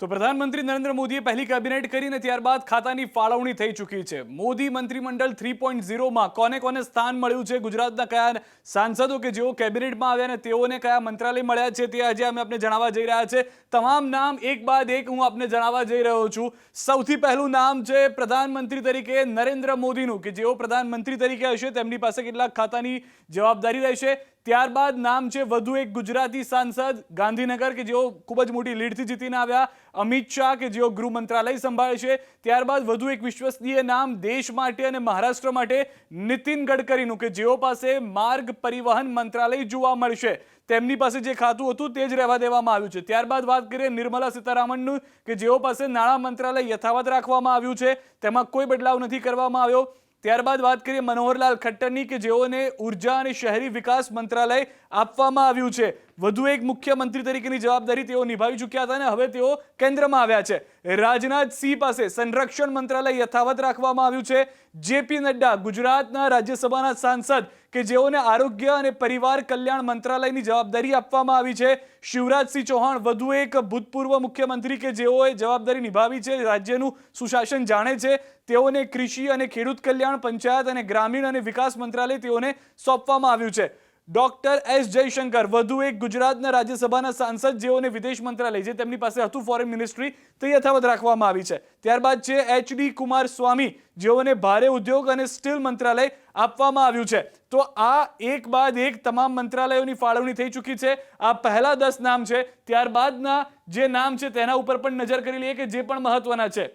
તો પ્રધાનમંત્રી નરેન્દ્ર મોદીએ પહેલી કેબિનેટ કરીને ત્યારબાદ ખાતાની ફાળવણી થઈ ચૂકી છે. મોદી મંત્રીમંડળ થ્રી પોઈન્ટ ઝીરોમાં કોને કોને સ્થાન મળ્યું છે? ગુજરાતના કયા સાંસદો કે જેઓ કેબિનેટમાં આવ્યા અને તેઓને કયા મંત્રાલય મળ્યા છે તે આજે અમે આપને જણાવવા જઈ રહ્યા છે. તમામ નામ એક બાદ એક હું આપને જણાવવા જઈ રહ્યો છું. સૌથી પહેલું નામ છે પ્રધાનમંત્રી તરીકે નરેન્દ્ર મોદીનું, કે જેઓ પ્રધાનમંત્રી તરીકે હશે તેમની પાસે કેટલાક ખાતાની જવાબદારી રહેશે. ત્યારબાદ નામ છે વધુ એક ગુજરાતી સાંસદ ગાંધીનગર, કે જેઓ ખૂબ જ મોટી લીડથી જીતીને આવ્યા. અમિત શાહ, કે જેઓ ગૃહ મંત્રાલય સંભાળે છે. ત્યારબાદ વધુ એક વિશ્વસનીય નામ દેશ માટે અને મહારાષ્ટ્ર માટે નીતિન ગડકરીનું, કે જેઓ પાસે માર્ગ પરિવહન મંત્રાલય જોવા મળશે. તેમની પાસે જે ખાતું હતું તે જ રહેવા દેવામાં આવ્યું છે. ત્યારબાદ વાત કરીએ નિર્મલા સીતારામનનું, કે જેઓ પાસે નાણાં મંત્રાલય યથાવત રાખવામાં આવ્યું છે. તેમાં કોઈ બદલાવ નથી કરવામાં આવ્યો. ત્યારબાદ વાત કરીએ મનોહરલાલ ખટ્ટરની કે જેઓને ઊર્જા અને શહેરી વિકાસ મંત્રાલય આપવામાં આવ્યું છે. વધુ એક મુખ્યમંત્રી તરીકેની જવાબદારી તેઓ નિભાવી ચૂક્યા હતા અને હવે તેઓ કેન્દ્રમાં આવ્યા છે. રાજનાથસિંહ પાસે સંરક્ષણ મંત્રાલય યથાવત રાખવામાં આવ્યું છે. જેપી નડ્ડા ગુજરાતના રાજ્યસભાના સાંસદ કે જેઓને આરોગ્ય અને પરિવાર કલ્યાણ મંત્રાલયની જવાબદારી આપવામાં આવી છે. શિવરાજસિંહ ચૌહાણ વધુ એક ભૂતપૂર્વ મુખ્યમંત્રી કે જેઓએ જવાબદારી નિભાવી છે. રાજ્યનું સુશાસન જાણે છે. તેઓને કૃષિ અને ખેડૂત કલ્યાણ પંચાયત અને ગ્રામીણ અને વિકાસ મંત્રાલય તેઓને સોંપવામાં આવ્યું છે. ડોક્ટર એસ જયશંકર, વધુ એક ગુજરાતના રાજ્યસભાના સાંસદ જેઓને વિદેશ મંત્રાલય જે તેમની પાસે હતું ફોરેન મિનિસ્ટ્રી તે યથાવત રાખવામાં આવી છે. ત્યારબાદ છે એચ ડી કુમાર સ્વામી જેઓને ભારે ઉદ્યોગ અને સ્ટીલ મંત્રાલય આપવામાં આવ્યું છે. તો આ એક બાદ એક તમામ મંત્રાલયોની ફાળવણી થઈ ચૂકી છે. આ પહેલા દસ નામ છે. ત્યારબાદના જે નામ છે, તેના ઉપર પણ નજર કરી લઈએ કે જે પણ મહત્વના છે.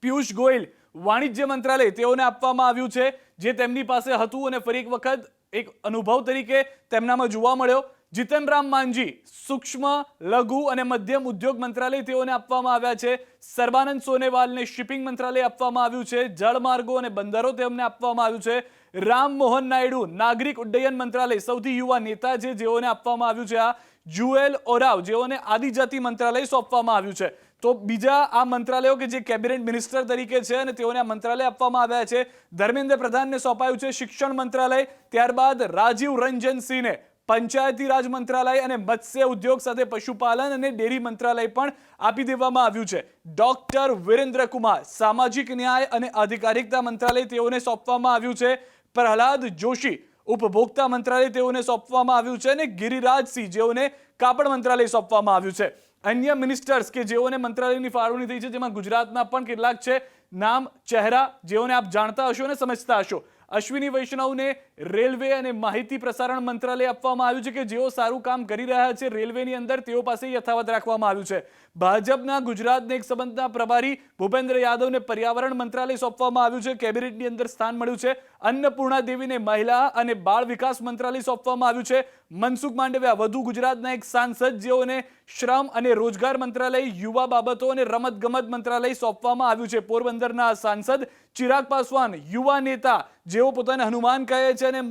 પિયુષ ગોયલ વાણિજ્ય મંત્રાલય તેઓને આપવામાં આવ્યું છે, જે તેમની પાસે હતું અને ફરી એક વખત એક અનુભવ તરીકે તેમનામાં જોવા મળ્યો. જીતનરામ માંઝી, સૂક્ષ્મ, લઘુ અને મધ્યમ ઉદ્યોગ મંત્રાલય તેઓને આપવામાં આવ્યા છે. સર્બાનંદ સોનેવાલને શિપિંગ મંત્રાલય આપવામાં આવ્યું છે. જળમાર્ગો અને બંદરો તેમને આપવામાં આવ્યું છે. રામ મોહન નાયડુ, નાગરિક ઉડ્ડયન મંત્રાલય, સૌથી યુવા નેતા છે, જેઓને આપવામાં આવ્યું છે આ. જુએલ ઓરાવ, જેઓને આદિજાતિ મંત્રાલય સોંપવામાં આવ્યું છે. તો બીજા આ મંત્રાલયો કે જે કેબિનેટ મિનિસ્ટર તરીકે છે અને તેઓને આ મંત્રાલય આપવામાં આવ્યા છે, ધર્મેન્દ્ર પ્રધાનને સોંપાયું છે શિક્ષણ મંત્રાલય, ત્યારબાદ રાજીવ રંજન સિંહને પંચાયતી રાજ મંત્રાલય અને મત્સ્ય ઉદ્યોગ સાથે પશુપાલન અને ડેરી મંત્રાલય પણ આપી દેવામાં આવ્યું છે. ડોક્ટર વિરેન્દ્ર કુમાર સામાજિક ન્યાય અને અધિકારિકતા મંત્રાલય તેઓને સોંપવામાં આવ્યું છે. પ્રહલાદ જોશી ઉપભોક્તા મંત્રાલય તેઓને સોંપવામાં આવ્યું છે અને ગિરિરાજસિંહ જેઓને કાપડ મંત્રાલય સોંપવામાં આવ્યું છે. અન્ય મિનિસ્ટર્સ કે જેઓને મંત્રાલયની ફાળવણી થઈ છે, જેમાં ગુજરાતના પણ કેટલાક છે, નામ, ચહેરા, જેઓને આપ જાણતા હશો અને સમજતા હશો. અશ્વિની વૈષ્ણવને રેલવે અને માહિતી પ્રસારણ મંત્રાલય આપવામાં આવ્યું છે કે જેઓ સારું કામ કરી રહ્યા છે, રેલવેની અંદર તેઓ પાસે યથાવત રાખવામાં આવ્યું છે. ભાજપના ગુજરાતને એક સંબંધના પ્રભારી ભૂપેન્દ્ર યાદવને પર્યાવરણ મંત્રાલય સોંપવામાં આવ્યું છે. કેબિનેટની અંદર સ્થાન મળ્યું છે. અન્નપૂર્ણા દેવીને મહિલા અને બાળ વિકાસ મંત્રાલય સોંપવામાં આવ્યું છે. મનસુખ માંડવિયા, વધુ ગુજરાતના એક સાંસદ જેઓને શ્રમ અને રોજગાર મંત્રાલય, યુવા બાબતો અને રમત ગમત મંત્રાલય સોંપવામાં આવ્યું છે. પોરબંદરના સાંસદ ચિરાગ પાસવાન, યુવા નેતા, જેઓ પોતાને હનુમાન કહે છે અને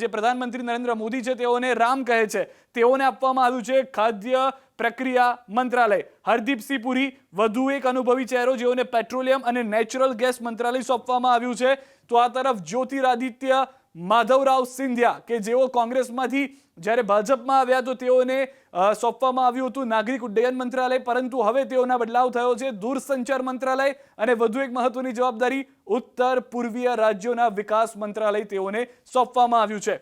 જે પ્રધાનમંત્રી નરેન્દ્ર મોદી છે, તેઓને રામ કહે છે. તેઓને આપવામાં આવ્યું છે ખાદ્ય પ્રક્રિયા મંત્રાલય. હરદીપસિંહ પુરી, વધુ એક અનુભવી ચહેરો જેઓને પેટ્રોલિયમ અને નેચરલ ગેસ મંત્રાલય સોંપવામાં આવ્યું છે. તો આ તરફ જ્યોતિરાદિત્ય માધવરાવ સિંધિયા, કે જેઓ કોંગ્રેસમાંથી જ્યારે ભાજપમાં આવ્યા તો તેઓને સોંપવામાં આવ્યું હતું નાગરિક ઉડ્ડયન મંત્રાલય, પરંતુ હવે તેઓના બદલાવ થયો છે દૂરસંચાર મંત્રાલય અને વધુ એક મહત્વની જવાબદારી ઉત્તર પૂર્વીય રાજ્યોના વિકાસ મંત્રાલય તેઓને સોંપવામાં આવ્યું છે.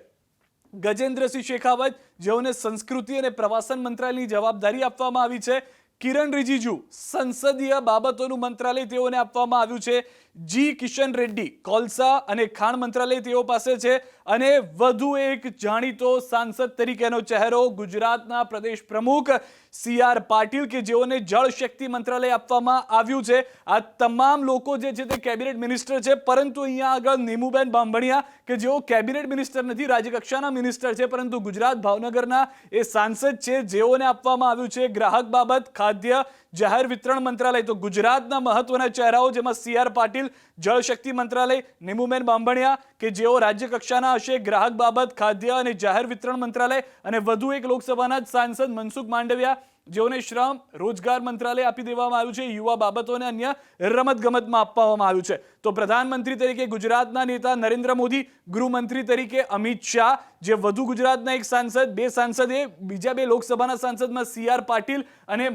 ગજેન્દ્રસિંહ શેખાવત, જેઓને સંસ્કૃતિ અને પ્રવાસન મંત્રાલયની જવાબદારી આપવામાં આવી છે કિરણ રિજિજુ, સંસદીય બાબતોનું મંત્રાલય તેઓને આપવામાં આવ્યું છે. જી કિશન રેડ્ડી, કોલસા અને ખાણ મંત્રાલય તેઓ પાસે છે. અને વધુ એક જાણીતો સાંસદ તરીકેનો ચહેરો ગુજરાતના પ્રદેશ પ્રમુખ સી આર પાટીલ કે જેઓને જળશક્તિ મંત્રાલય આપવામાં આવ્યું છે. આ તમામ લોકો જે છે તે કેબિનેટ મિનિસ્ટર છે. પરંતુ અહીંયા આગળ નીમુબેન બાંભણિયા કે જેઓ કેબિનેટ મિનિસ્ટર નથી, રાજ્યકક્ષાના મિનિસ્ટર છે. પરંતુ ગુજરાત ભાવનગરના એ સાંસદ છે. જેઓને આપવામાં આવ્યું છે. ગ્રાહક બાબત ખાદ્ય, જાહેર વિતરણ મંત્રાલય તો ગુજરાતના મહત્વના ચહેરાઓ જેમાં સી આર પાટીલ જળ શક્તિ મંત્રાલય, નિમુબેન બાંભણિયા કે જેઓ રાજ્ય કક્ષાના હશે, ગ્રાહક બાબત, ખાદ્ય અને જાહેર વિતરણ મંત્રાલય અને વધુ એક લોકસભાના જ સાંસદ મનસુખ માંડવિયા, જેઓને શ્રમ, રોજગાર મંત્રાલય આપી દેવામાં આવ્યું છે, યુવા બાબતોને અન્ય રમતગમતમાં આપવામાં આવ્યું છે. તો પ્રધાનમંત્રી તરીકે ગુજરાતના નેતા નરેન્દ્ર મોદી, ગૃહમંત્રી તરીકે અમિત શાહ, જે વધુ ગુજરાતના એક સાંસદ, બે સાંસદ એ બીજા બે લોકસભાના સાંસદમાં સી પાટીલ અને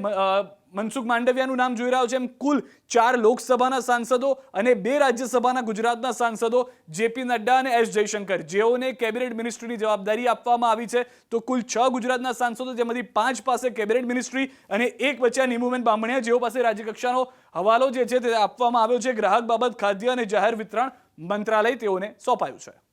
મનસુખ માંડવિયાનું નામ જોઈ રહ્યો છે. એમ કુલ ચાર લોકસભાના સાંસદો અને બે રાજ્યસભાના ગુજરાતના સાંસદો, જેપી નડ્ડા અને એસ જયશંકર. જેઓને કેબિનેટ મિનિસ્ટ્રીની જવાબદારી આપવામાં આવી છે. તો કુલ છ ગુજરાતના સાંસદો, જેમાંથી પાંચ પાસે કેબિનેટ મિનિસ્ટ્રી અને એક વચ્ચે નિમુબેન બામણિયા, જેઓ પાસે રાજ્યકક્ષાનો હવાલો જે છે તે આપવામાં આવ્યો છે. ગ્રાહક બાબત, ખાદ્ય અને જાહેર વિતરણ મંત્રાલય તેઓને સોંપાયું છે.